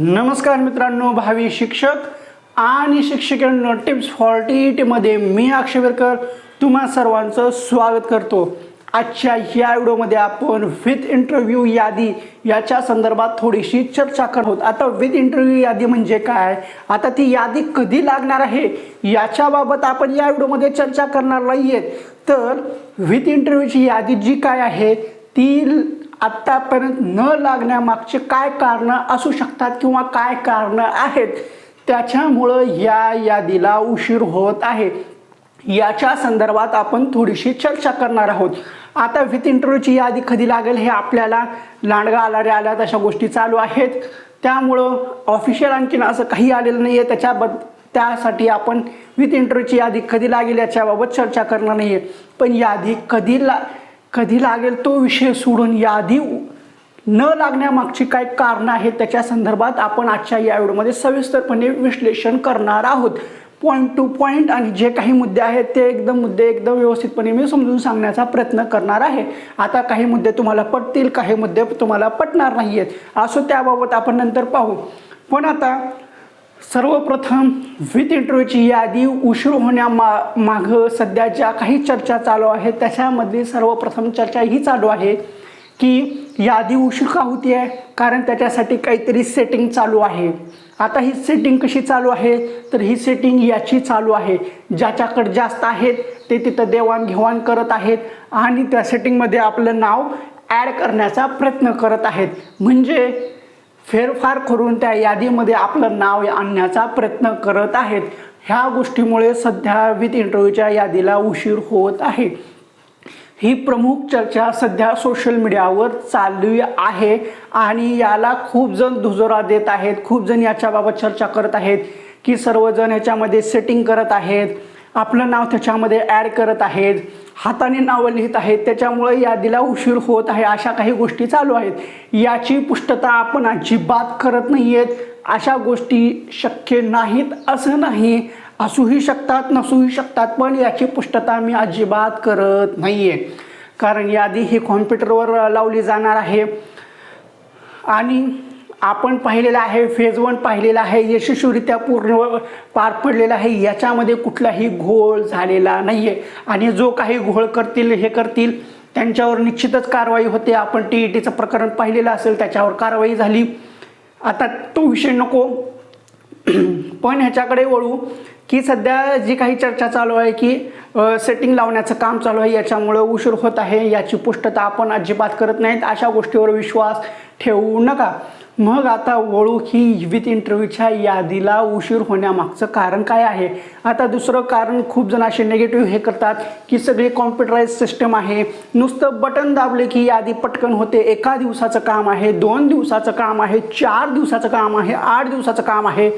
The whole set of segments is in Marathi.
नमस्कार मित्रांनो भावी शिक्षक आणि शिक्षकांनो टिप्स फॉर्टी मध्ये मी अक्षयवेरकर तुम्हा सर्वांचं स्वागत करतो. आजच्या या व्हिडिओमध्ये आपण विथ इंटरव्ह्यू यादी याच्या संदर्भात थोडीशी चर्चा करत आहोत. आता विथ इंटरव्ह्यू यादी म्हणजे काय? आता ती यादी कधी लागणार आहे? याच्याबाबत आपण या व्हिडिओमध्ये चर्चा करणार नाही आहेत तर विथ इंटरव्ह्यूची यादी जी काय आहे ती आत्तापर्यंत न लागण्यामागचे काय कारणं असू शकतात किंवा काय कारणं आहेत त्याच्यामुळं या यादीला उशीर होत आहे. याच्या संदर्भात आपण थोडीशी चर्चा करणार आहोत. आता विथ इंटरव्ह्यूची यादी कधी लागेल हे आपल्याला लांडगा आलारे आल्या तशा गोष्टी चालू आहेत. त्यामुळं ऑफिशियल आणखीन असं काही आलेलं नाही आहे त्याच्याबद्द त्यासाठी आपण विथ इंटरव्ह्यूची यादी कधी लागेल याच्याबाबत चर्चा करणार नाही आहे पण यादी कधी ला कधी लागेल तो विषय सोडून यादी न लागण्यामागची काय कारणं आहेत त्याच्या संदर्भात आपण आजच्या या व्हिडिओमध्ये सविस्तरपणे विश्लेषण करणार आहोत. पॉईंट टू पॉईंट आणि जे काही मुद्दे आहेत ते एकदम मुद्दे एकदम व्यवस्थितपणे मी समजून सांगण्याचा प्रयत्न करणार आहे. आता काही मुद्दे तुम्हाला पटतील काही मुद्दे तुम्हाला पटणार नाही आहेत असो त्याबाबत आपण नंतर पाहू. पण आता सर्वप्रथम विथ इंटरव्ह्यूची यादी उशीर होण्यामा मागं सध्या ज्या काही चर्चा चालू आहेत. त्याच्यामधली सर्वप्रथम चर्चा ही चालू आहे की यादी उशीर का होती आहे कारण त्याच्यासाठी काहीतरी सेटिंग चालू आहे. आता ही सेटिंग कशी चालू आहे? तर ही सेटिंग याची चालू आहे. ज्याच्याकडे जास्त आहेत ते तिथं देवाणघेवाण करत आहेत आणि त्या सेटिंगमध्ये आपलं नाव ॲड करण्याचा प्रयत्न करत आहेत. म्हणजे फेरफार करून त्या यादीमध्ये आपलं नाव आणण्याचा प्रयत्न करत आहेत. ह्या गोष्टीमुळे सध्या विथ इंटरव्ह्यूच्या यादीला उशीर होत आहे. ही प्रमुख चर्चा सध्या सोशल मीडियावर चालू आहे आणि याला खूप जण दुजोरा देत आहेत. खूप जण याच्याबाबत चर्चा करत आहेत की सर्वजण याच्यामध्ये सेटिंग करत आहेत. आपलं नाव त्याच्यामध्ये ॲड करत आहेत. हाताने नावं लिहित आहेत. त्याच्यामुळे यादीला उशीर होत आहे अशा काही गोष्टी चालू आहेत. याची पुष्टता आपण अजिबात करत नाही आहेत अशा गोष्टी शक्य नाहीत असं नाही. असूही शकतात नसूही शकतात पण याची पुष्टता मी अजिबात करत नाही आहे कारण यादी ही कॉम्प्युटरवर लावली जाणार आहे. आणि आपण पाहिलेलं आहे फेज वन पाहिलेला आहे यशस्वीरित्या पूर्ण पार पडलेला आहे याच्यामध्ये कुठलाही घोळ झालेला नाही आहे आणि जो काही घोळ करतील हे करतील त्यांच्यावर निश्चितच कारवाई होते. आपण टी ई टीचं प्रकरण पाहिलेलं असेल त्याच्यावर कारवाई झाली. आता तो विषय नको. पण ह्याच्याकडे वळू की सध्या जी काही चर्चा चालू आहे की सेटिंग लावण्याचं काम चालू आहे याच्यामुळं उशीर होत आहे याची पुष्टता आपण अजिबात करत नाहीत. अशा गोष्टीवर विश्वास ठेवू नका. मग आता वळू ही विथ इंटरव्ह्यूच्या यादीला उशीर होण्यामागचं कारण काय आहे? आता दुसरं कारण खूप जण असे निगेटिव्ह हे करतात की सगळी कॉम्प्युटराईज सिस्टम आहे. नुसतं बटन दाबले की यादी पटकन होते. एका दिवसाचं काम आहे दोन दिवसाचं काम आहे चार दिवसाचं काम आहे आठ दिवसाचं काम आहे.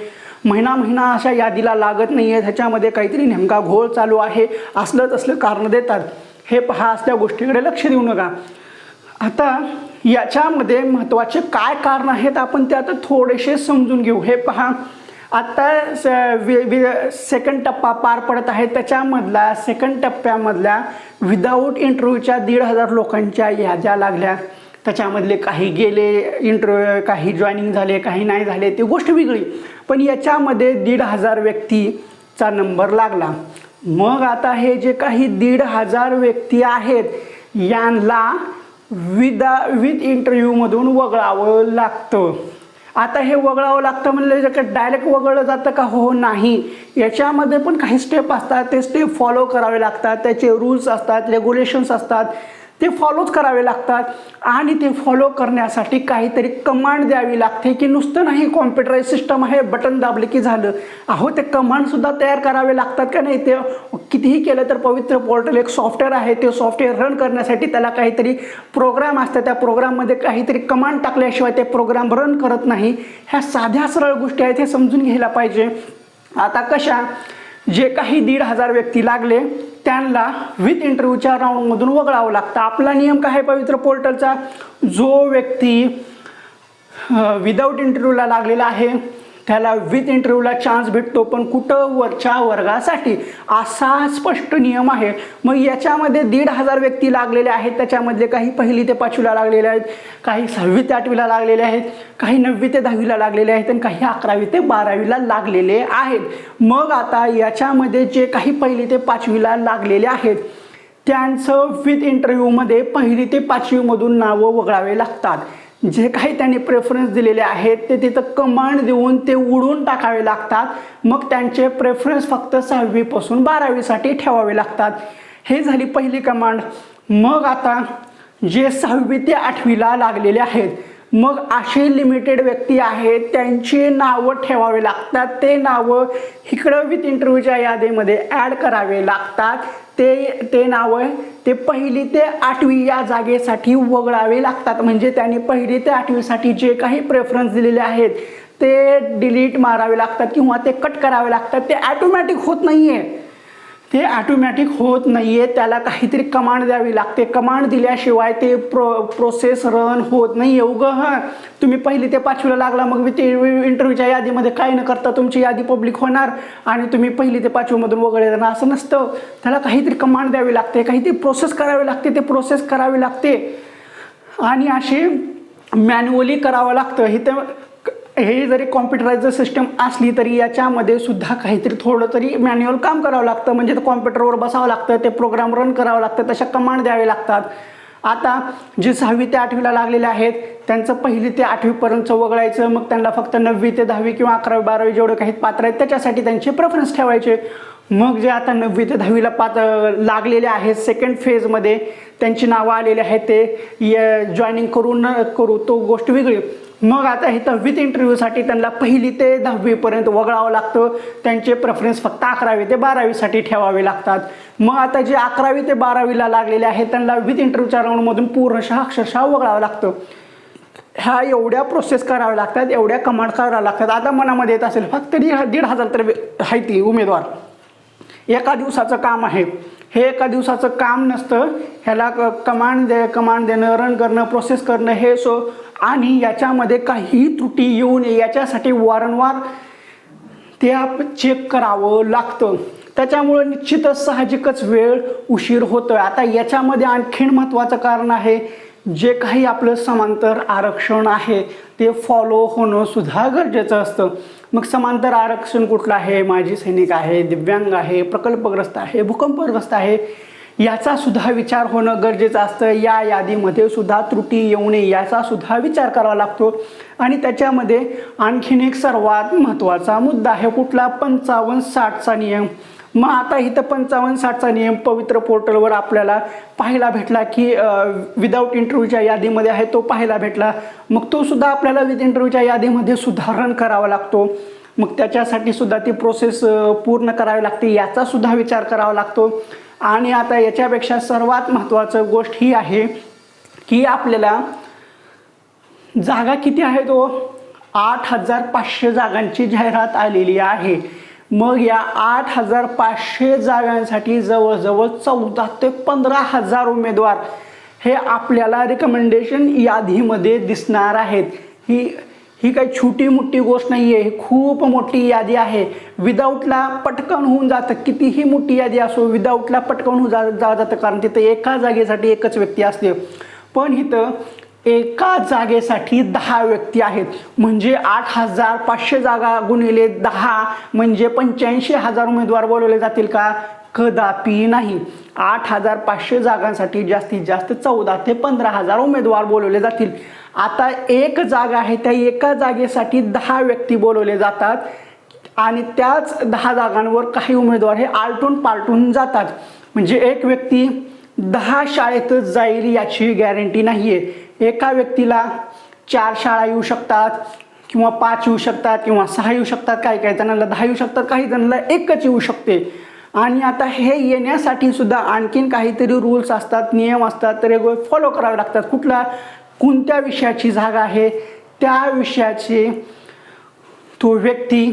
महिना महिना अशा यादीला लागत नाही आहे ह्याच्यामध्ये काहीतरी नेमका घोळ चालू आहे. असलं तसलं कारण देतात. हे पहा असल्या गोष्टीकडे लक्ष देऊ नका. आता याच्यामध्ये महत्त्वाचे काय कारण आहेत आपण ते आता थोडेसे समजून घेऊ. हे पहा आत्ता स वि वि सेकंड टप्पा पार पडत आहे. त्याच्यामधला सेकंड टप्प्यामधल्या विदाऊट इंटरव्ह्यूच्या दीड हजार लोकांच्या याद्या लागल्या. त्याच्यामधले काही गेले इंटरव्ह्यू काही जॉईनिंग झाले काही नाही झाले ती गोष्ट वेगळी. पण याच्यामध्ये दीड हजार व्यक्तीचा नंबर लागला. मग आता हे जे काही दीड हजार व्यक्ती आहेत यांना विदा विथ इंटरव्ह्यूमधून वगळावं लागतं. आता हे वगळावं लागतं म्हणलं का डायरेक्ट वगळलं जातं का? हो नाही. याच्यामध्ये पण काही स्टेप असतात. ते स्टेप फॉलो करावे लागतात. त्याचे रूल्स असतात रेग्युलेशन्स असतात. ते फॉलोच करावे लागतात. आणि ते फॉलो करण्यासाठी काहीतरी कमांड द्यावी लागते की नुसतं नाही कॉम्प्युटराईज सिस्टम आहे बटन दाबले की झालं. अहो ते कमांडसुद्धा तयार करावे लागतात का नाही? ते कितीही केलं तर पवित्र पोर्टल एक सॉफ्टवेअर आहे. ते सॉफ्टवेअर रन करण्यासाठी त्याला काहीतरी प्रोग्राम असतं. त्या प्रोग्राममध्ये काहीतरी कमांड टाकल्याशिवाय ते प्रोग्राम रन करत नाही. ह्या साध्या सरळ गोष्टी आहेत हे समजून घ्यायला पाहिजे. आता कशा? जे काही दीड हजार व्यक्ती लागले त्यांना विथ इंटरव्ह्यूच्या राऊंडमधून वगळावं लागतं. आपला नियम काय आहे पवित्र पोर्टलचा जो व्यक्ती विदाऊट इंटरव्ह्यूला लागलेला आहे त्याला विथ इंटरव्ह्यूला चान्स भेटतो पण कुठं वरच्या वर्गासाठी? असा स्पष्ट नियम आहे. मग याच्यामध्ये दीड हजार व्यक्ती लागलेले आहेत. त्याच्यामधले काही पहिली ते पाचवीला लागलेले आहेत. काही सहावी ते आठवीला लागलेले आहेत. काही नववी ते दहावीला लागलेले आहेत. आणि काही अकरावी ते बारावीला लागलेले आहेत. मग आता याच्यामध्ये जे काही पहिली ते पाचवीला लागलेले आहेत त्यांचं विथ इंटरव्ह्यूमध्ये पहिली ते पाचवीमधून नावं वगळावे लागतात. जे काही त्यांनी प्रेफरन्स दिलेले आहेत ते तिथं कमांड देऊन ते उडून टाकावे लागतात. मग त्यांचे प्रेफरन्स फक्त सहावीपासून बारावीसाठी ठेवावे लागतात. हे झाली पहिली कमांड मग आता जे सहावी ते आठवीला लागलेले आहेत मग असे लिमिटेड व्यक्ती आहेत त्यांची नावं ठेवावे लागतात. ते नावं इकडं विथ इंटरव्ह्यूच्या यादीमध्ये ॲड करावे लागतात. ते ते नावं ते पहिली ते आठवी या जागेसाठी वगळावे लागतात. म्हणजे त्यांनी पहिली ते आठवीसाठी जे काही प्रेफरन्स दिलेले आहेत ते डिलीट मारावे लागतात किंवा ते कट करावे लागतात. ते ॲटोमॅटिक होत नाही आहे ते ॲटोमॅटिक होत नाही आहे त्याला काहीतरी कमांड द्यावी लागते. कमांड दिल्याशिवाय ते प्रो प्रोसेस रन होत नाही आहे उगं हां. तुम्ही पहिली ते पाचवीला लागला मग ते इंटरव्ह्यूच्या यादीमध्ये काय न करता तुमची यादी पब्लिक होणार आणि तुम्ही पहिली ते पाचवीमधून वगैरे जाणार. असं नसतं. त्याला काहीतरी कमांड द्यावी लागते. काहीतरी प्रोसेस करावी लागते. ते प्रोसेस करावी लागते. आणि असे मॅन्युअली करावं लागतं. हे तर हे जरी कॉम्प्युटरायझर सिस्टम असली तरी याच्यामध्ये सुद्धा काहीतरी थोडं तरी मॅन्युअल काम करावं लागतं. म्हणजे ते कॉम्प्युटरवर बसावं लागतं ते प्रोग्राम रन करावं लागतं तशा कमांड द्यावे लागतात. आता जे सहावी ते आठवीला लागलेले आहेत त्यांचं पहिली ते आठवीपर्यंत वगळायचं मग त्यांना फक्त नववी ते दहावी किंवा अकरावी बारावी जेवढं काही पात्र आहेत त्याच्यासाठी त्यांचे प्रेफरन्स ठेवायचे. मग जे आता नववी ते दहावीला पात लागलेले आहेत सेकंड फेजमध्ये त्यांची नावं आलेली आहेत ते जॉईनिंग करू न करू तो गोष्ट वेगळी. मग आता हे विथ इंटरव्ह्यूसाठी त्यांना पहिली ते दहावीपर्यंत वगळावं लागतं. त्यांचे प्रेफरन्स फक्त अकरावी ते बारावीसाठी ठेवावे लागतात. मग आता जे अकरावी ते बारावीला लागलेले आहेत त्यांना विथ इंटरव्ह्यूच्या राऊंडमधून पूर्णशः अक्षरशः वगळावं लागतं. ह्या एवढ्या प्रोसेस कराव्या लागतात एवढ्या कमांड कराव्या लागतात. आता मनामध्ये येत असेल फक्त दीड दीड हजार तर आहे ती उमेदवार. एका दिवसाचं काम आहे. हे एका दिवसाचं काम नसतं. ह्याला कमांड दे कमांड देणं रन करणं प्रोसेस करणं हे सो आणि याच्यामध्ये काही त्रुटी येऊ नये. याच्यासाठी वारंवार ते आप चेक करावं लागतं. त्याच्यामुळे निश्चितच साहजिकच वेळ उशीर होतोय. आता याच्यामध्ये आणखीन महत्त्वाचं कारण आहे जे काही आपलं समांतर आरक्षण आहे ते फॉलो होणं सुद्धा गरजेचं असतं. मग समांतर आरक्षण कुठलं आहे? माजी सैनिक आहे दिव्यांग आहे प्रकल्पग्रस्त आहे भूकंपग्रस्त आहे याचा सुद्धा विचार होणं गरजेचं असतं. या यादीमध्ये सुद्धा त्रुटी येऊ नये याचा सुद्धा विचार करावा लागतो. आणि त्याच्यामध्ये आणखीन एक सर्वात महत्त्वाचा मुद्दा आहे कुठला? पंचावन्न साठचा नियम. मग आता इथं पंचावन्न साठचा नियम पवित्र पोर्टलवर आपल्याला पाहायला भेटला की विदाऊट इंटरव्ह्यूच्या यादीमध्ये आहे तो पाहायला भेटला. मग तो सुद्धा आपल्याला विथ इंटरव्ह्यूच्या यादीमध्ये सुधारण करावा लागतो. मग त्याच्यासाठी सुद्धा ती प्रोसेस पूर्ण करावी लागते याचा सुद्धा विचार करावा लागतो. आणि आता याच्यापेक्षा सर्वात महत्त्वाचं गोष्ट ही आहे की आपल्याला जागा किती आहे तो? आठ हजार पाचशे जागांची जाहिरात आलेली आहे. मग या आठ हजार पाचशे जागांसाठी जवळजवळ चौदा ते पंधरा हजार उमेदवार हे आपल्याला रिकमेंडेशन यादीमध्ये दिसणार आहेत. ही ही काही छोटी मोठी गोष्ट नाही आहे ही खूप मोठी यादी आहे. विदाऊटला पटकन होऊन जातं. कितीही मोठी यादी असो विदाऊटला पटकन होऊन जा जा जातं. कारण तिथं एका जागेसाठी एकच व्यक्ती असते. पण इथं एका जागेसाठी दहा व्यक्ती आहेत. म्हणजे आठ हजार पाचशे जागा गुणिले दहा म्हणजे पंच्याऐंशी हजार उमेदवार बोलवले जातील का? कदापि नाही. आठ हजार पाचशे जागांसाठी जास्तीत जास्त चौदा ते पंधरा हजार उमेदवार बोलवले जातील. आता एक जागा आहे त्या एका जागेसाठी दहा व्यक्ती बोलवले जातात. आणि त्याच दहा जागांवर काही उमेदवार हे आलटून पालटून जातात. म्हणजे एक व्यक्ती दहा शाळेतच जाईल याची गॅरंटी नाही आहे एका व्यक्तीला चार शाळा येऊ शकतात किंवा पाच येऊ शकतात किंवा सहा येऊ शकतात काही काही जणांना दहा येऊ शकतात काही जणांना एकच येऊ शकते. आणि आता हे येण्यासाठी सुद्धा आणखीन काहीतरी रूल्स असतात नियम असतात तर हे फॉलो करावे लागतात. कुठला कोणत्या विषयाची जागा आहे त्या विषयाची तो व्यक्ती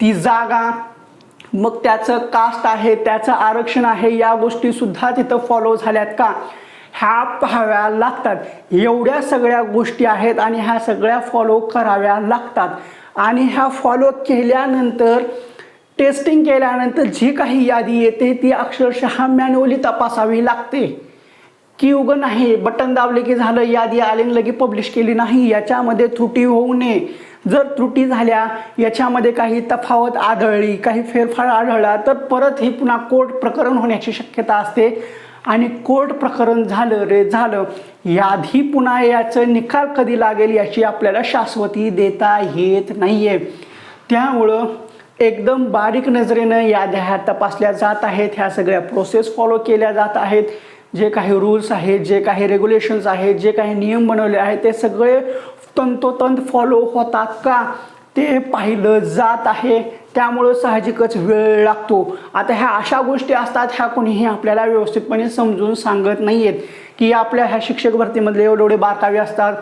ती जागा मग त्याचं कास्ट आहे त्याचं आरक्षण आहे या गोष्टीसुद्धा तिथं फॉलो झाल्यात का? ह्या पाहाव्या लागतात. एवढ्या सगळ्या गोष्टी आहेत आणि ह्या सगळ्या फॉलो कराव्या लागतात. आणि ह्या फॉलो केल्यानंतर टेस्टिंग केल्यानंतर जी काही यादी येते ती अक्षरशः मॅन्युअली तपासावी लागते. की उगं नाही बटन दाबले की झालं यादी आले लगे पब्लिश केली नाही याच्यामध्ये त्रुटी होऊ नये. जर त्रुटी झाल्या याच्यामध्ये काही तफावत आढळली काही फेरफार आढळला तर परत हे पुन्हा कोर्ट प्रकरण होण्याची शक्यता असते. आणि कोर्ट प्रकरण झालं रे झालं. यादी पुन्हा याचं निकाल कधी लागेल याची आपल्याला शाश्वती देता येत नाही आहे त्यामुळं एकदम बारीक नजरेनं याद्या ह्या तपासल्या जात आहेत ह्या सगळ्या प्रोसेस फॉलो केल्या जात आहेत. जे काही रूल्स आहेत जे काही रेग्युलेशन्स आहेत जे काही नियम बनवले आहेत ते सगळे तंतोतंत फॉलो होतात का? ते पाहिलं जात आहे. त्यामुळं साहजिकच वेळ लागतो. आता ह्या अशा गोष्टी असतात ह्या कोणीही आपल्याला व्यवस्थितपणे समजून सांगत नाही आहेत की आपल्या ह्या शिक्षक भरतीमधले एवढे एवढे बारकावे असतात.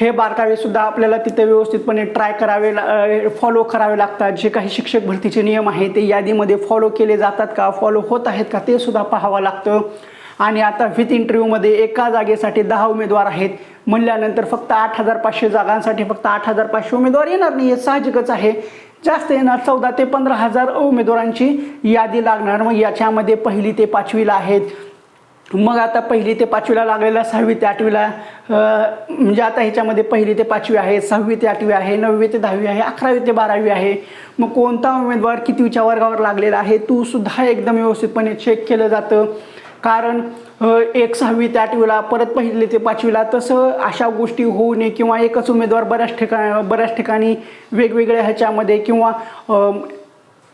हे बारकावेसुद्धा आपल्याला तिथे व्यवस्थितपणे ट्राय करावे फॉलो करावे लागतात. जे काही शिक्षक भरतीचे नियम आहेत ते यादीमध्ये फॉलो केले जातात का? फॉलो होत आहेत का? ते सुद्धा पाहावं लागतं. आणि आता विथ इंटरव्ह्यूमध्ये एका जागेसाठी दहा उमेदवार आहेत. म्हणल्यानंतर फक्त आठ हजार पाचशे जागांसाठी फक्त आठ हजार पाचशे उमेदवार येणार नाही हे साहजिकच आहे. जास्त येणार चौदा ते पंधरा हजार उमेदवारांची यादी लागणार. मग याच्यामध्ये पहिली ते पाचवीला आहेत. मग आता पहिली ते पाचवीला लागलेला सहावी ते आठवीला म्हणजे आता ह्याच्यामध्ये पहिली ते पाचवी आहे सहावी ते आठवी आहे नववी ते दहावी आहे अकरावी ते बारावी आहे. मग कोणता उमेदवार कितवीच्या वर्गावर लागलेला आहे तू सुद्धा एकदम व्यवस्थितपणे चेक केलं जातं. कारण एक सहावी ते आठवीला परत पहिली ते पाचवीला तसं अशा गोष्टी होऊ नये किंवा एकच उमेदवार बऱ्याच ठिकाणी बऱ्याच ठिकाणी वेगवेगळ्या ह्याच्यामध्ये किंवा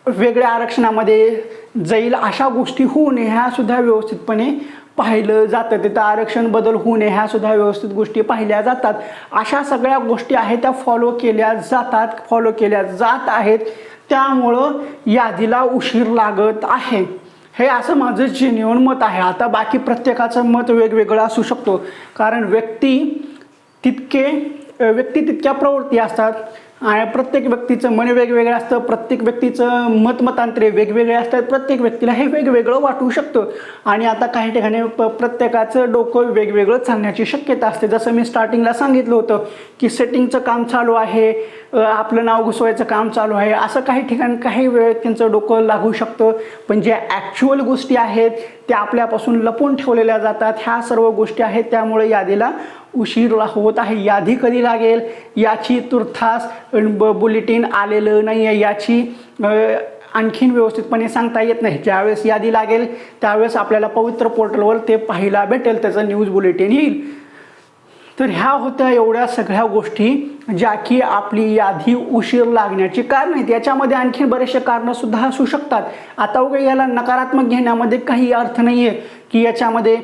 वेगळ्या आरक्षणामध्ये जाईल अशा गोष्टी होऊ नये ह्यासुद्धा व्यवस्थितपणे पाहिलं जातं. तिथं आरक्षण बदल होऊ नये ह्यासुद्धा व्यवस्थित गोष्टी पाहिल्या जातात. अशा सगळ्या गोष्टी आहेत त्या फॉलो केल्या जातात फॉलो केल्या जात आहेत. त्यामुळं यादीला उशीर लागत आहे. हे असं माझं जेन्युअन मत आहे. आता बाकी प्रत्येकाचं मत वेगवेगळं असू शकतो. कारण व्यक्ती तितके व्यक्ती तितक्या प्रवृत्ती असतात. प्रत्येक व्यक्तीचं मन वेगवेगळं असतं प्रत्येक व्यक्तीचं मतमतांतरे वेगवेगळे असतात प्रत्येक व्यक्तीला हे वेगवेगळं वाटू शकतं. आणि आता काही ठिकाणी प प्रत्येकाचं डोकं वेगवेगळं चालण्याची शक्यता असते. जसं मी स्टार्टिंगला सांगितलं होतं की सेटिंगचं काम चालू आहे आपलं नाव घुसवायचं काम चालू आहे असं काही ठिकाणी काही वेळ त्यांचं डोकं लागू शकतं. पण ज्या ॲक्च्युअल गोष्टी आहेत त्या आपल्यापासून लपून ठेवलेल्या जातात. ह्या सर्व गोष्टी आहेत त्यामुळे यादीला उशीरला होत आहे यादी कधी लागेल? याची तुर्थास ब बुलेटिन आलेलं नाही आहे याची आणखीन व्यवस्थितपणे सांगता येत नाही. ज्यावेळेस यादी लागेल त्यावेळेस आपल्याला पवित्र पोर्टलवर ते पाहायला भेटेल. त्याचं न्यूज बुलेटिन येईल. तर ह्या होत्या एवढ्या सगळ्या गोष्टी ज्या की आपली यादी उशीर लागण्याची कारण आहेत. याच्यामध्ये आणखी बरेचसे कारणंसुद्धा असू शकतात. आता वगैरे याला नकारात्मक घेण्यामध्ये काही अर्थ नाही आहे की याच्यामध्ये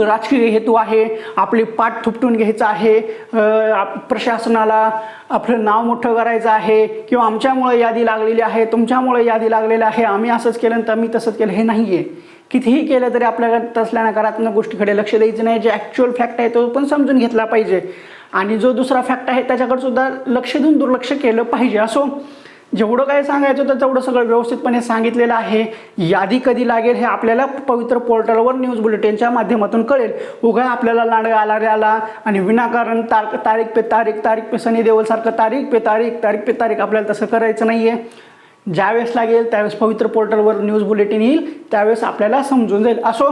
राजकीय हेतू आहे आपली पाठ थुपटून घ्यायचं आहे आप- प्रशासनाला आपलं नाव मोठं करायचं आहे किंवा आमच्यामुळे यादी लागलेली आहे तुमच्यामुळे यादी लागलेली आहे आम्ही असंच केलं तर आम्ही तसंच केलं हे नाही आहे कितीही केलं तरी आपल्याला तसल्या नकारात्मक गोष्टीकडे लक्ष द्यायचं नाही जे ॲक्च्युअल फॅक्ट आहे तो पण समजून घेतला पाहिजे. आणि जो दुसरा फॅक्ट आहे त्याच्याकडे सुद्धा लक्ष देऊन दुर्लक्ष केलं पाहिजे. असो जेवढं काय सांगायचं होतं तेवढं सगळं व्यवस्थितपणे सांगितलेलं आहे. यादी कधी लागेल हे आपल्याला पवित्र पोर्टलवर न्यूज बुलेटिनच्या माध्यमातून कळेल. उगा आपल्याला लांड आला रे आला आणि विनाकारण तार तारीख पे तारीख तारीख पे सनी देवलसारखं तारीख पे तारीख तारीख पे तारीख आपल्याला तसं करायचं नाही आहे ज्यावेळेस लागेल त्यावेळेस पवित्र पोर्टलवर न्यूज बुलेटिन येईल त्यावेळेस आपल्याला समजून जाईल. असो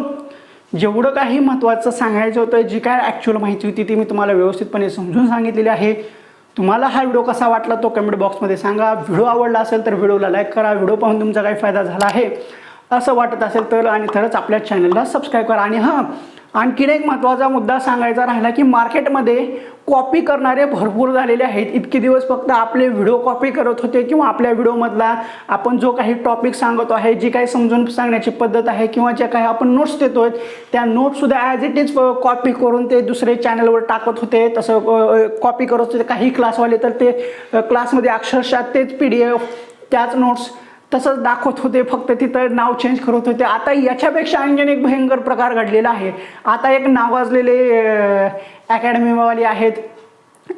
जेवढं काही महत्त्वाचं सांगायचं होतं जी काय ॲक्च्युअल माहिती होती ती मी तुम्हाला व्यवस्थितपणे समजून सांगितलेली आहे. तुम्हाला हा व्हिडिओ कसा वाटला तो कमेंट बॉक्समध्ये सांगा. व्हिडिओ आवडला असेल तर व्हिडिओला लाईक करा. व्हिडिओ पाहून तुमचा काही फायदा झाला आहे असं वाटत असेल तर आणि तरच आपल्या चॅनलला सबस्क्राईब करा. आणि हां आणखीन एक महत्त्वाचा मुद्दा सांगायचा राहिला की मार्केटमध्ये कॉपी करणारे भरपूर झालेले आहेत. इतके दिवस फक्त आपले व्हिडिओ कॉपी करत होते किंवा आपल्या व्हिडिओमधला आपण जो काही टॉपिक सांगतो आहे जी काही समजून सांगण्याची पद्धत आहे किंवा ज्या काही आपण नोट्स देतोय त्या नोट्ससुद्धा ॲज इट इज कॉपी करून ते दुसरे चॅनलवर टाकत होते. तसं कॉपी करत होते. काही क्लासवाले तर ते क्लासमध्ये अक्षरशः तेच पी डी एफ त्याच नोट्स तसंच दाखवत होते. फक्त तिथं नाव चेंज करत होते. आता याच्यापेक्षा आणखीन एक भयंकर प्रकार घडलेला आहे. आता एक नावाजलेले अकॅडमीवाली आहेत.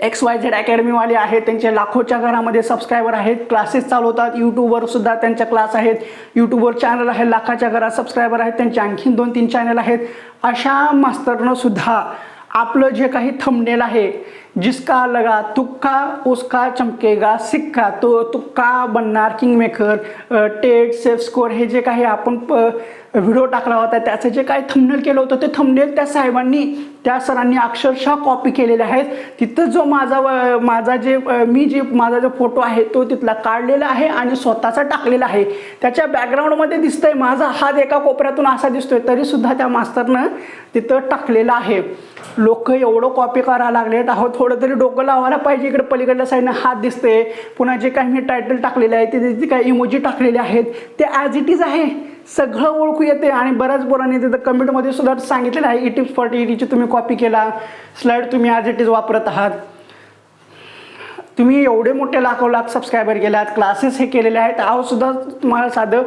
एक्स वाय झेड अकॅडमीवाले आहेत. त्यांचे लाखोच्या घरामध्ये सबस्क्रायबर आहेत. क्लासेस चालवतात यूट्यूबवर सुद्धा त्यांच्या क्लास आहेत. यूट्यूबवर चॅनल आहे. लाखाच्या घरात सबस्क्रायबर आहेत. त्यांचे आणखीन दोन तीन चॅनल आहेत. अशा मास्तरनं सुद्धा आपलं जे काही थंबनेल आहे जिसका लगा तुक्का उसका चमकेगा सिक्का तो तुक्का बनणार किंगमेकर टेट सेफ स्कोअर हे जे काही आपण प व्हिडिओ टाकला होता. त्याचं जे काय थंबनेल केलं होतं ते थंबनेल त्या साहेबांनी त्या सरांनी अक्षरशः कॉपी केलेले आहेत. तिथं जो माझा व- माझा जे मी जे माझा जो फोटो आहे तो तिथला काढलेला आहे आणि स्वतःचा टाकलेला आहे. त्याच्या बॅकग्राऊंडमध्ये दिसतंय माझा हात एका कोपऱ्यातून असा दिसतोय तरीसुद्धा त्या मास्तरनं तिथं टाकलेलं आहे. लोक एवढं कॉपी करायला लागलेत. अहो थोडं तरी डोकं लावायला पाहिजे इकडे पलीकडल्या साईडनं हात दिसते पुन्हा जे काही मी टायटल टाकलेले आहे ते जे काही इमोजी टाकलेले आहेत. ते ॲज इट इज आहे. सगळं ओळखू येते आणि बऱ्याच पोरांनी तिथं कमेंटमध्ये सुद्धा सांगितलेलं आहे ई टिप्स फॉर्टी एटीची तुम्ही कॉपी केला. स्लाईड तुम्ही ॲज इट इज वापरत आहात. तुम्ही एवढे मोठे लाखो लाख सबस्क्रायबर केल्यात क्लासेस हे केलेले आहेत. अहोसुद्धा तुम्हाला साधं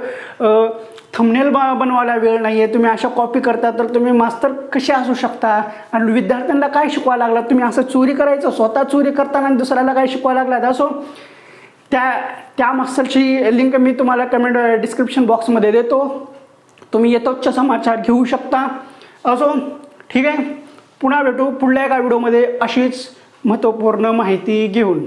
थंबनेल ब बनवायला वेळ नाही आहे तुम्ही अशा कॉपी करता तर तुम्ही मास्तर कसे असू शकता? आणि विद्यार्थ्यांना काय शिकवायला लागला? तुम्ही असं चोरी करायचं स्वतः चोरी करताना आणि दुसऱ्याला काय शिकवायला लागलात? असो त्या त्या मास्तरची लिंक मी तुम्हाला कमेंट डिस्क्रिप्शन बॉक्समध्ये देतो. तुम्ही येतोच समाचार घेऊ शकता. असो ठीक आहे? पुन्हा भेटू पुढल्या एका व्हिडिओमध्ये अशीच महत्त्वपूर्ण माहिती घेऊन.